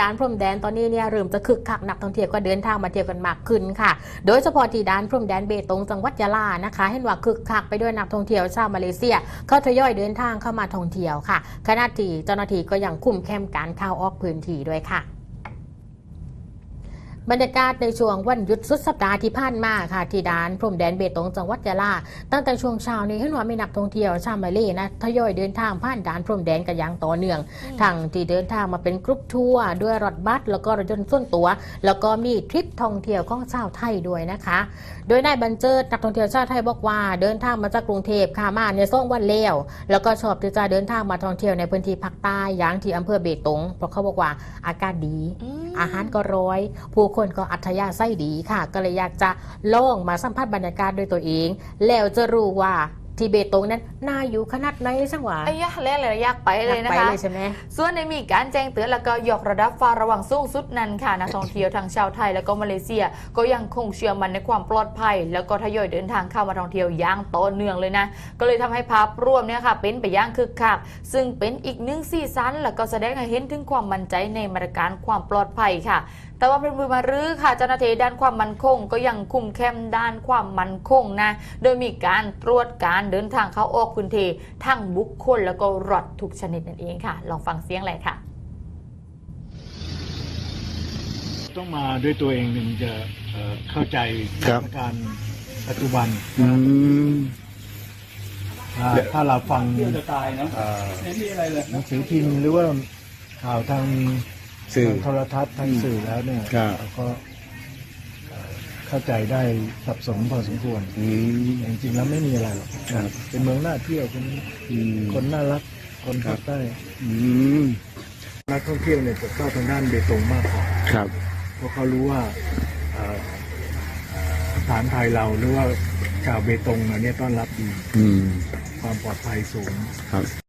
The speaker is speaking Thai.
ด่านพรมแดนตอนนี้เนี่ยเริ่มจะคึกคักนักท่องเที่ยวก็เดินทางมาเที่ยวกันมากขึ้นค่ะ โดยเฉพาะที่ด่านพรมแดนเบตงจังหวัดยะลานะคะ เห็นว่าคึกคักไปด้วยนักท่องเที่ยวชาวมาเลเซียเขาทยอยเดินทางเข้ามาท่องเที่ยวค่ะขณะที่เจ้าหน้าที่ก็ยังคุมเข้มการเข้าออกพื้นที่ด้วยค่ะ บรรยากาศในช่วงวันหยุดสุดสัปดาห์ที่ผ่านมาค่ะที่ด่านพรมแดนเบตงจังหวัดยะลา ตั้งแต่ช่วงเช้านี้เห็นว่ามีนักท่องเที่ยวชาวมาเลนะทยอยเดินทางผ่านด่านพรมแดนกันอย่างต่อเนื่องทางที่เดินทางมาเป็นกรุ๊ปทัวร์ด้วยรถบัสแล้วก็รถยนต์ส่วนตัว แล้วก็มีทริปท่องเที่ยวของชาวไทยด้วยนะคะ โดยนายบรรเจิดนักท่องเที่ยวชาวไทยบอกว่าเดินทางมาจากกรุงเทพค่ะมาในช่วงวันเลวแล้วก็ชอบที่จะเดินทางมาท่องเที่ยวในพื้นที่ภาคใต้อย่างที่อำเภอเบตงเพราะเขาบอกว่าอากาศดี อาหารก็ร้อยผู้คนก็อัธยาศัยดีค่ะ ก็เลยอยากจะลองมาสัมผัสบรรยากาศด้วยตัวเอง แล้วจะรู้ว่า ที่เบตงนั้นน่าอยู่ขนาดไหนสังหวะไอ้ยะเล่นเลยอยากไปเลยนะไปคะเลยใช่ไหมส่วนในมีการแจ้งเตือนแล้วก็ยกระดับฟ้าระวังสูงสุดนั้นค่ะนักท่องเที่ยวทั้งชาวไทยแล้วก็มาเลเซีย ก็ยังคงเชื่อมั่นในความปลอดภัย แล้วก็ทยอยเดินทางเข้ามาท่องเที่ยวอย่างต่อเนื่องเลยนะก็เลยทำให้ภาพรวมเนี่ยค่ะเป็นไปอย่างคึกคักซึ่งเป็นอีกหนึ่งซีซันแล้วก็แสดงให้เห็นถึงความมั่นใจในมาตรการความปลอดภัยค่ะแต่ว่าเป็นมือมารื้อค่ะเจ้าหน้าที่ด้านความมั่นคง ก็ยังคุมเข้มด้านความมั่นคงนะโดยมีการตรวจการเดินทางเข้าออกพื้นที่ทั้งบุคคลแล้วก็รถทุกชนิดนั่นเองค่ะ ลองฟังเสียงเลยค่ะ ต้องมาด้วยตัวเองถึงจะเอ่อเข้าใจสครัถาบ นการณ์ปัจจุบันอืมถ้าถ้าเราฟังจะตายเนาะเอ่อไม่มีอะไรเลยหนังสือพิมพ์หรือว่าข่าวทางสื่อ ทางโทรทัศน์ทางสื่อแล้วเนี่ยครับ เราก็เอ่อ เข้าใจได้สับสนพอสมควรอืมแต่จริงๆแล้วไม่มีอะไรหรอกครับเป็นเมืองน่าเที่ยวเป็นอืมคนน่ารักคนภาคใต้อืมนักท่องเที่ยวเนี่ยจะเข้าทางด้านเบตงมากกว่าครับเพราะเขารู้ว่าเอ่อเอ่อฐานไทยเราหรือว่าชาวเบตงเราเนี่ยต้อนรับดีอืมความปลอดภัยสูง ครับ